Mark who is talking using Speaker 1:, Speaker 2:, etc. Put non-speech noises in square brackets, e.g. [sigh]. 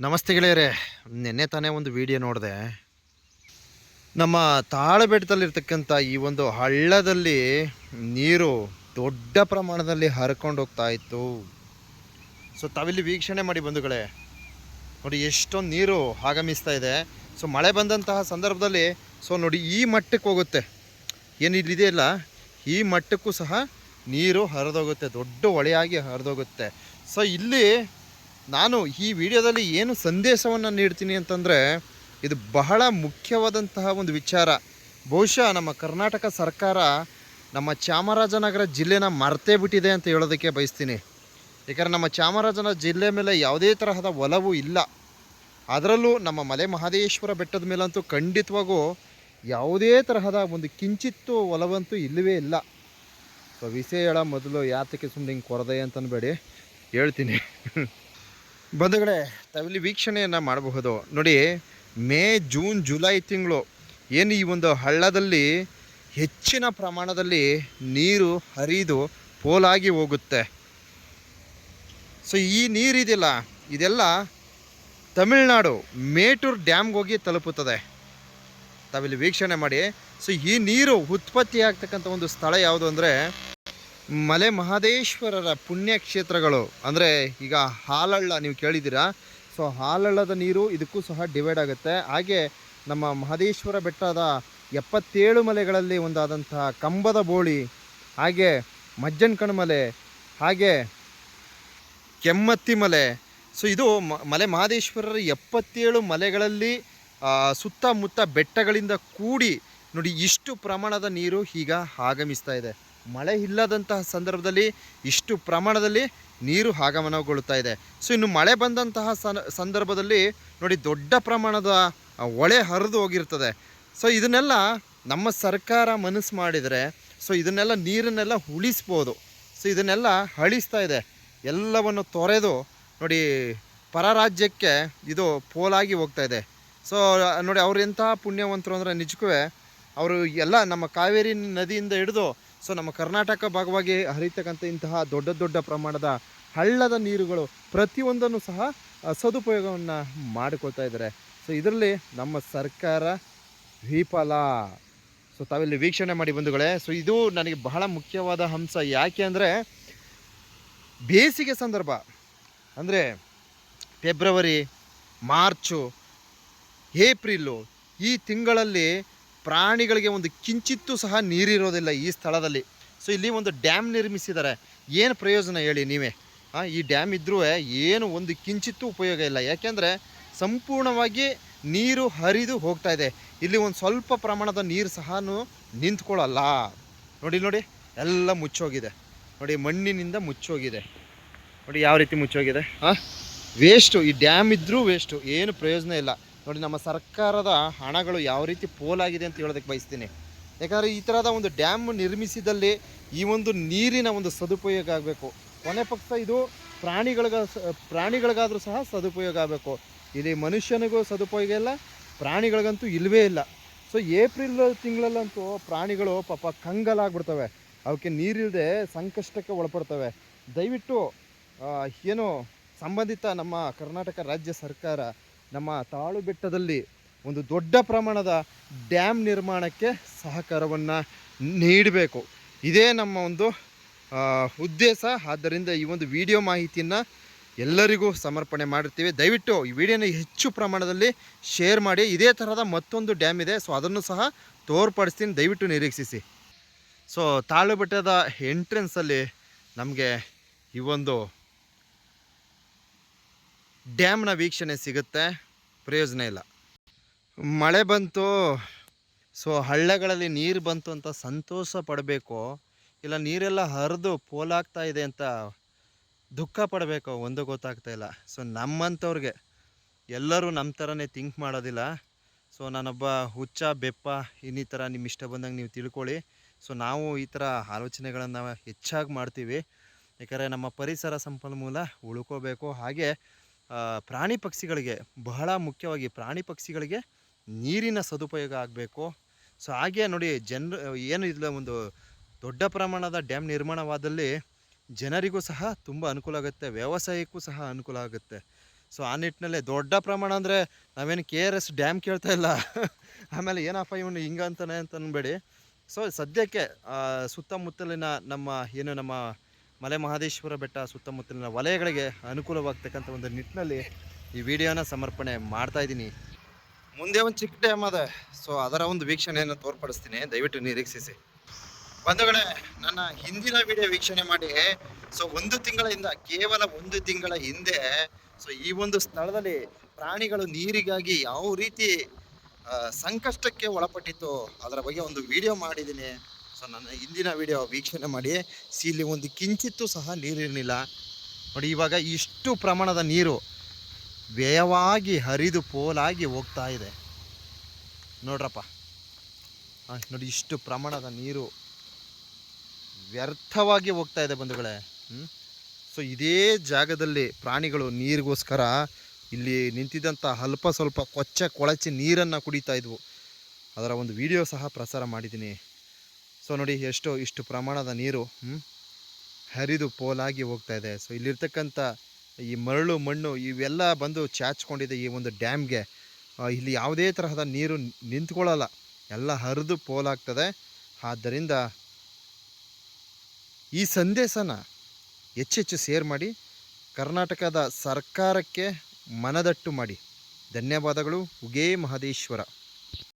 Speaker 1: ನಮಸ್ತೆ ಗೆಳೆಯರೇ. ನಿನ್ನೆ ತಾನೇ ಒಂದು ವಿಡಿಯೋ ನೋಡಿದೆ. ನಮ್ಮ ತಾಳಬೆಟ್ಟದಲ್ಲಿರ್ತಕ್ಕಂಥ ಈ ಒಂದು ಹಳ್ಳದಲ್ಲಿ ನೀರು ದೊಡ್ಡ ಪ್ರಮಾಣದಲ್ಲಿ ಹರ್ಕೊಂಡು ಹೋಗ್ತಾ ಇತ್ತು. ಸೊ, ತಾವಿಲ್ಲಿ ವೀಕ್ಷಣೆ ಮಾಡಿ ಬಂಧುಗಳೇ. ನೋಡಿ, ಎಷ್ಟೊಂದು ನೀರು ಆಗಮಿಸ್ತಾ ಇದೆ. ಸೊ, ಮಳೆ ಬಂದಂತಹ ಸಂದರ್ಭದಲ್ಲಿ, ಸೊ, ನೋಡಿ, ಈ ಮಟ್ಟಕ್ಕೆ ಹೋಗುತ್ತೆ. ಏನು ಇಲ್ಲಿದೆಯಲ್ಲ ಈ ಮಟ್ಟಕ್ಕೂ ಸಹ ನೀರು ಹರಿದೋಗುತ್ತೆ. ದೊಡ್ಡ ಹೊಳೆಯಾಗಿ ಹರಿದೋಗುತ್ತೆ. ಸೊ, ಇಲ್ಲಿ ನಾನು ಈ ವಿಡಿಯೋದಲ್ಲಿ ಏನು ಸಂದೇಶವನ್ನು ನೀಡ್ತೀನಿ ಅಂತಂದರೆ, ಇದು ಬಹಳ ಮುಖ್ಯವಾದಂತಹ ಒಂದು ವಿಚಾರ. ಬಹುಶಃ ನಮ್ಮ ಕರ್ನಾಟಕ ಸರ್ಕಾರ ನಮ್ಮ ಚಾಮರಾಜನಗರ ಜಿಲ್ಲೆನ ಮರ್ತೇ ಬಿಟ್ಟಿದೆ ಅಂತ ಹೇಳೋದಕ್ಕೆ ಬಯಸ್ತೀನಿ. ಏಕೆಂದರೆ ನಮ್ಮ ಚಾಮರಾಜನಗರ ಜಿಲ್ಲೆ ಮೇಲೆ ಯಾವುದೇ ತರಹದ ಒಲವು ಇಲ್ಲ. ಅದರಲ್ಲೂ ನಮ್ಮ ಮಲೆ ಮಹದೇಶ್ವರ ಬೆಟ್ಟದ ಮೇಲಂತೂ ಖಂಡಿತವಾಗೂ ಯಾವುದೇ ತರಹದ ಒಂದು ಕಿಂಚಿತ್ತು ಒಲವಂತೂ ಇಲ್ಲವೇ ಇಲ್ಲ. ಸೊ ವಿಷಯ ಹೇಳ ಮೊದಲು ಯಾತಕ್ಕೆ ಸುಮ್ಮನೆ ಹಿಂಗೆ ಕೊರದೆ ಅಂತನ್ಬೇಡಿ. ಹೇಳ್ತೀನಿ. ಬಂಧುಗಳೇ, ತಾವಿಲ್ಲಿ ವೀಕ್ಷಣೆಯನ್ನು ಮಾಡಬಹುದು. ನೋಡಿ, ಮೇ, ಜೂನ್, ಜುಲೈ ತಿಂಗಳು ಏನು ಈ ಒಂದು ಹಳ್ಳದಲ್ಲಿ ಹೆಚ್ಚಿನ ಪ್ರಮಾಣದಲ್ಲಿ ನೀರು ಹರಿದು ಪೋಲಾಗಿ ಹೋಗುತ್ತೆ. ಸೊ, ಈ ನೀರಿದೆಯಲ್ಲ ಇದೆಲ್ಲ ತಮಿಳ್ನಾಡು ಮೇಟೂರ್ ಡ್ಯಾಮ್ಗೆ ಹೋಗಿ ತಲುಪುತ್ತದೆ. ತಾವಿಲ್ಲಿ ವೀಕ್ಷಣೆ ಮಾಡಿ. ಸೊ, ಈ ನೀರು ಉತ್ಪತ್ತಿ ಆಗ್ತಕ್ಕಂಥ ಒಂದು ಸ್ಥಳ ಯಾವುದು ಅಂದರೆ ಮಲೆ ಮಹದೇಶ್ವರರ ಪುಣ್ಯಕ್ಷೇತ್ರಗಳು ಅಂದರೆ ಈಗ ಹಾಲಳ್ಳ ನೀವು ಕೇಳಿದ್ದೀರಾ, ಸೊ ಹಾಲಳ್ಳದ ನೀರು ಇದಕ್ಕೂ ಸಹ ಡಿವೈಡ್ ಆಗುತ್ತೆ. ಹಾಗೆ ನಮ್ಮ ಮಹದೇಶ್ವರ ಬೆಟ್ಟದ ಎಪ್ಪತ್ತೇಳು ಮಲೆಗಳಲ್ಲಿ ಒಂದಾದಂತಹ ಕಂಬದ ಬೋಳಿ, ಹಾಗೆ ಮಜ್ಜನ್ ಕಣ್ಮಲೆ, ಹಾಗೆ ಕೆಮ್ಮತ್ತಿ ಮಲೆ. ಸೊ ಇದು ಮಲೆ ಮಹದೇಶ್ವರರ ಎಪ್ಪತ್ತೇಳು ಮಲೆಗಳಲ್ಲಿ ಸುತ್ತಮುತ್ತ ಬೆಟ್ಟಗಳಿಂದ ಕೂಡಿ ನೋಡಿ ಇಷ್ಟು ಪ್ರಮಾಣದ ನೀರು ಈಗ ಆಗಮಿಸ್ತಾ ಇದೆ. ಮಳೆ ಇಲ್ಲದಂತಹ ಸಂದರ್ಭದಲ್ಲಿ ಇಷ್ಟು ಪ್ರಮಾಣದಲ್ಲಿ ನೀರು ಆಗಮನಗೊಳ್ಳುತ್ತಾ ಇದೆ. ಸೊ ಇನ್ನು ಮಳೆ ಬಂದಂತಹ ಸಂದರ್ಭದಲ್ಲಿ ನೋಡಿ ದೊಡ್ಡ ಪ್ರಮಾಣದ ಒಳೆ ಹರಿದು ಹೋಗಿರ್ತದೆ. ಸೊ ಇದನ್ನೆಲ್ಲ ನಮ್ಮ ಸರ್ಕಾರ ಮನಸ್ಸು ಮಾಡಿದರೆ ಸೊ ಇದನ್ನೆಲ್ಲ ನೀರನ್ನೆಲ್ಲ ಉಳಿಸ್ಬೋದು. ಸೊ ಇದನ್ನೆಲ್ಲ ಅಳಿಸ್ತಾ ಇದೆ. ಎಲ್ಲವನ್ನು ತೊರೆದು ನೋಡಿ ಪರರಾಜ್ಯಕ್ಕೆ ಇದು ಪೋಲಾಗಿ ಹೋಗ್ತಾ ಇದೆ. ಸೊ ನೋಡಿ ಅವ್ರು ಎಂಥ ಪುಣ್ಯವಂತರು ಅಂದರೆ ನಿಜಕ್ಕೂ ಅವರು ಎಲ್ಲ ನಮ್ಮ ಕಾವೇರಿ ನದಿಯಿಂದ ಹಿಡಿದು ಸೊ ನಮ್ಮ ಕರ್ನಾಟಕ ಭಾಗವಾಗಿ ಹರಿತಕ್ಕಂಥ ಇಂತಹ ದೊಡ್ಡ ದೊಡ್ಡ ಪ್ರಮಾಣದ ಹಳ್ಳದ ನೀರುಗಳು ಪ್ರತಿಯೊಂದನ್ನು ಸಹ ಸದುಪಯೋಗವನ್ನು ಮಾಡಿಕೊಳ್ತಾ ಇದ್ದಾರೆ. ಸೊ ಇದರಲ್ಲಿ ನಮ್ಮ ಸರ್ಕಾರ ವಿಫಲ. ಸೊ ತಾವಿಲ್ಲಿ ವೀಕ್ಷಣೆ ಮಾಡಿ ಬಂಧುಗಳೇ, ಸೊ ಇದು ನನಗೆ ಬಹಳ ಮುಖ್ಯವಾದ ಅಂಶ. ಯಾಕೆ ಅಂದರೆ ಬೇಸಿಗೆ ಸಂದರ್ಭ, ಅಂದರೆ ಫೆಬ್ರವರಿ, ಮಾರ್ಚು ಏಪ್ರಿಲು ಈ ತಿಂಗಳಲ್ಲಿ ಪ್ರಾಣಿಗಳಿಗೆ ಒಂದು ಕಿಂಚಿತ್ತೂ ಸಹ ನೀರಿರೋದಿಲ್ಲ ಈ ಸ್ಥಳದಲ್ಲಿ. ಸೊ ಇಲ್ಲಿ ಒಂದು ಡ್ಯಾಮ್ ನಿರ್ಮಿಸಿದ್ದಾರೆ. ಏನು ಪ್ರಯೋಜನ ಹೇಳಿ ನೀವೇ? ಆ, ಈ ಡ್ಯಾಮ್ ಇದ್ದರೂ ಏನು ಒಂದು ಕಿಂಚಿತ್ತೂ ಉಪಯೋಗ ಇಲ್ಲ. ಯಾಕೆಂದರೆ ಸಂಪೂರ್ಣವಾಗಿ ನೀರು ಹರಿದು ಹೋಗ್ತಾ ಇದೆ. ಇಲ್ಲಿ ಒಂದು ಸ್ವಲ್ಪ ಪ್ರಮಾಣದ ನೀರು ಸಹ ನಿಂತ್ಕೊಳ್ಳಲ್ಲ. ನೋಡಿ ನೋಡಿ ಎಲ್ಲ ಮುಚ್ಚೋಗಿದೆ. ನೋಡಿ ಮಣ್ಣಿನಿಂದ ಮುಚ್ಚೋಗಿದೆ. ನೋಡಿ ಯಾವ ರೀತಿ ಮುಚ್ಚೋಗಿದೆ? ಹಾಂ ವೇಸ್ಟು ಈ ಡ್ಯಾಮ್ ಇದ್ದರೂ ವೇಸ್ಟು ಏನು ಪ್ರಯೋಜನ ಇಲ್ಲ. ನೋಡಿ, ನಮ್ಮ ಸರ್ಕಾರದ ಹಣಗಳು ಯಾವ ರೀತಿ ಪೋಲಾಗಿದೆ ಅಂತ ಹೇಳೋದಕ್ಕೆ ಬಯಸ್ತೀನಿ. ಯಾಕಂದರೆ ಈ ಥರದ ಒಂದು ಡ್ಯಾಮ್ ನಿರ್ಮಿಸಿದಲ್ಲಿ ಈ ಒಂದು ನೀರಿನ ಒಂದು ಸದುಪಯೋಗ ಆಗಬೇಕು. ಕೊನೆ ಪಕ್ಷ ಇದು ಪ್ರಾಣಿಗಳಿಗ, ಪ್ರಾಣಿಗಳಿಗಾದರೂ ಸಹ ಸದುಪಯೋಗ ಆಗಬೇಕು. ಇಲ್ಲಿ ಮನುಷ್ಯನಿಗೂ ಸದುಪಯೋಗ ಇಲ್ಲ, ಪ್ರಾಣಿಗಳಿಗಂತೂ ಇಲ್ಲವೇ ಇಲ್ಲ. ಸೊ ಏಪ್ರಿಲ್ ತಿಂಗಳಲ್ಲಂತೂ ಪ್ರಾಣಿಗಳು ಪಾಪ ಕಂಗಲಾಗ್ಬಿಡ್ತವೆ. ಅವಕ್ಕೆ ನೀರಿಲ್ಲದೆ ಸಂಕಷ್ಟಕ್ಕೆ ಒಳಪಡ್ತವೆ. ದಯವಿಟ್ಟು ಏನು ಸಂಬಂಧಿತ ನಮ್ಮ ಕರ್ನಾಟಕ ರಾಜ್ಯ ಸರ್ಕಾರ ನಮ್ಮ ತಾಳು ಬೆಟ್ಟದಲ್ಲಿ ಒಂದು ದೊಡ್ಡ ಪ್ರಮಾಣದ ಡ್ಯಾಮ್ ನಿರ್ಮಾಣಕ್ಕೆ ಸಹಕಾರವನ್ನು ನೀಡಬೇಕು. ಇದೇ ನಮ್ಮ ಒಂದು ಉದ್ದೇಶ. ಆದ್ದರಿಂದ ಈ ಒಂದು ವಿಡಿಯೋ ಮಾಹಿತಿಯನ್ನು ಎಲ್ಲರಿಗೂ ಸಮರ್ಪಣೆ ಮಾಡಿರ್ತೀವಿ. ದಯವಿಟ್ಟು ಈ ವಿಡಿಯೋನ ಹೆಚ್ಚು ಪ್ರಮಾಣದಲ್ಲಿ ಶೇರ್ ಮಾಡಿ. ಇದೇ ಥರದ ಮತ್ತೊಂದು ಡ್ಯಾಮ್ ಇದೆ. ಸೊ, ಅದನ್ನು ಸಹ ತೋರ್ಪಡಿಸ್ತೀನಿ. ದಯವಿಟ್ಟು ನಿರೀಕ್ಷಿಸಿ. ಸೊ, ತಾಳು ಬೆಟ್ಟದ ಎಂಟ್ರೆನ್ಸಲ್ಲಿ ನಮಗೆ ಈ ಒಂದು ಡ್ಯಾಮ್ನ ವೀಕ್ಷಣೆ ಸಿಗುತ್ತೆ. ಪ್ರಯೋಜನ ಇಲ್ಲ. ಮಳೆ ಬಂತು, ಸೊ ಹಳ್ಳಗಳಲ್ಲಿ ನೀರು ಬಂತು ಅಂತ ಸಂತೋಷ ಪಡಬೇಕು, ಇಲ್ಲ ನೀರೆಲ್ಲ ಹರಿದು ಪೋಲಾಗ್ತಾ ಇದೆ ಅಂತ ದುಃಖ ಪಡಬೇಕು, ಒಂದು ಗೊತ್ತಾಗ್ತಾ ಇಲ್ಲ. ಸೊ ನಮ್ಮಂಥವ್ರಿಗೆ ಎಲ್ಲರೂ ನಮ್ಮ ಥರನೇ ಥಿಂಕ್ ಮಾಡೋದಿಲ್ಲ. ಸೊ ನಾನೊಬ್ಬ ಹುಚ್ಚ, ಬೆಪ್ಪ, ಇನ್ನಿತರ ನಿಮ್ಮ ಇಷ್ಟ ಬಂದಂಗೆ ನೀವು ತಿಳ್ಕೊಳ್ಳಿ. ಸೊ ನಾವು ಈ ಥರ ಆಲೋಚನೆಗಳನ್ನು ಹೆಚ್ಚಾಗಿ ಮಾಡ್ತೀವಿ. ಯಾಕಂದರೆ ನಮ್ಮ ಪರಿಸರ ಸಂಪನ್ಮೂಲ ಉಳ್ಕೋಬೇಕು. ಹಾಗೆ ಪ್ರಾಣಿ ಪಕ್ಷಿಗಳಿಗೆ ಬಹಳ ಮುಖ್ಯವಾಗಿ ಪ್ರಾಣಿ ಪಕ್ಷಿಗಳಿಗೆ ನೀರಿನ ಸದುಪಯೋಗ ಆಗಬೇಕು. ಸೊ, ಹಾಗೆ ನೋಡಿ ಜನರು, ಏನು ಇಲ್ಲ ಒಂದು ದೊಡ್ಡ ಪ್ರಮಾಣದ ಡ್ಯಾಮ್ ನಿರ್ಮಾಣವಾದಲ್ಲಿ ಜನರಿಗೂ ಸಹ ತುಂಬ ಅನುಕೂಲ ಆಗುತ್ತೆ, ವ್ಯವಸಾಯಕ್ಕೂ ಸಹ ಅನುಕೂಲ ಆಗುತ್ತೆ. ಸೊ, ಆ ನಿಟ್ಟಿನಲ್ಲಿ ದೊಡ್ಡ ಪ್ರಮಾಣ ಅಂದರೆ ನಾವೇನು ಕೆ ಆರ್ ಎಸ್ ಡ್ಯಾಮ್ ಕೇಳ್ತಾ ಇಲ್ಲ. [laughs] ಆಮೇಲೆ ಏನಪ್ಪ ಇವನು ಹಿಂಗಂತಾನೆ ಅಂತ ಅನ್ಬೇಡಿ. ಸೊ, ಸದ್ಯಕ್ಕೆ ಸುತ್ತಮುತ್ತಲಿನ ನಮ್ಮ, ಏನು ನಮ್ಮ ಮಲೆ ಮಹದೇಶ್ವರ ಬೆಟ್ಟ ಸುತ್ತಮುತ್ತಲಿನ ವಲಯಗಳಿಗೆ ಅನುಕೂಲವಾಗ್ತಕ್ಕಂಥ ಒಂದು ನಿಟ್ಟಿನಲ್ಲಿ ಈ ವಿಡಿಯೋನ ಸಮರ್ಪಣೆ ಮಾಡ್ತಾ ಇದ್ದೀನಿ. ಮುಂದೆ ಒಂದು ಚಿಕ್ಕ ಡ್ಯಾಮ್ ಅದ. ಸೊ ಅದರ ಒಂದು ವೀಕ್ಷಣೆಯನ್ನು ತೋರ್ಪಡಿಸ್ತೀನಿ. ದಯವಿಟ್ಟು ನಿರೀಕ್ಷಿಸಿ. ಬಂಧುಗಳೇ, ನನ್ನ ಹಿಂದಿನ ವಿಡಿಯೋ ವೀಕ್ಷಣೆ ಮಾಡಿ. ಸೊ ಒಂದು ತಿಂಗಳಿಂದ, ಕೇವಲ ಒಂದು ತಿಂಗಳ ಹಿಂದೆ ಸೊ ಈ ಒಂದು ಸ್ಥಳದಲ್ಲಿ ಪ್ರಾಣಿಗಳು ನೀರಿಗಾಗಿ ಯಾವ ರೀತಿ ಸಂಕಷ್ಟಕ್ಕೆ ಒಳಪಟ್ಟಿತ್ತು, ಅದರ ಬಗ್ಗೆ ಒಂದು ವಿಡಿಯೋ ಮಾಡಿದ್ದೀನಿ. ಸೊ ನನ್ನ ಹಿಂದಿನ ವಿಡಿಯೋ ವೀಕ್ಷಣೆ ಮಾಡಿ, ಇಲ್ಲಿ ಒಂದು ಕಿಂಚಿತ್ತು ಸಹ ನೀರಿರಲಿಲ್ಲ ನೋಡಿ, ಇವಾಗ ಇಷ್ಟು ಪ್ರಮಾಣದ ನೀರು ವ್ಯಯವಾಗಿ ಹರಿದು ಪೋಲಾಗಿ ಹೋಗ್ತಾ ಇದೆ. ನೋಡ್ರಪ್ಪ. ನೋಡಿ, ಇಷ್ಟು ಪ್ರಮಾಣದ ನೀರು ವ್ಯರ್ಥವಾಗಿ ಹೋಗ್ತಾ ಇದೆ ಬಂಧುಗಳೇ. ಸೊ ಇದೇ ಜಾಗದಲ್ಲಿ ಪ್ರಾಣಿಗಳು ನೀರಿಗೋಸ್ಕರ ಇಲ್ಲಿ ನಿಂತಿದ್ದಂಥ ಅಲ್ಪ ಸ್ವಲ್ಪ ಕೊಚ್ಚೆ ಕೊಳಚೆ ನೀರನ್ನು ಕುಡಿತಾ ಇದ್ವು. ಅದರ ಒಂದು ವಿಡಿಯೋ ಸಹ ಪ್ರಸಾರ ಮಾಡಿದ್ದೀನಿ. ಸೊ ನೋಡಿ ಎಷ್ಟು, ಇಷ್ಟು ಪ್ರಮಾಣದ ನೀರು ಹರಿದು ಪೋಲಾಗಿ ಹೋಗ್ತಾ ಇದೆ. ಸೊ ಇಲ್ಲಿರ್ತಕ್ಕಂಥ ಈ ಮರಳು, ಮಣ್ಣು ಇವೆಲ್ಲ ಬಂದು ಚಾಚ್ಕೊಂಡಿದೆ ಈ ಒಂದು ಡ್ಯಾಮ್ಗೆ. ಇಲ್ಲಿ ಯಾವುದೇ ತರಹದ ನೀರು ನಿಂತ್ಕೊಳ್ಳಲ್ಲ. ಎಲ್ಲ ಹರಿದು ಪೋಲಾಗ್ತದೆ. ಆದ್ದರಿಂದ ಈ ಸಂದೇಶನ ಹೆಚ್ಚೆಚ್ಚು ಶೇರ್ ಮಾಡಿ, ಕರ್ನಾಟಕದ ಸರ್ಕಾರಕ್ಕೆ ಮನದಟ್ಟು ಮಾಡಿ. ಧನ್ಯವಾದಗಳು. ಉಗೇ ಮಹದೇಶ್ವರ.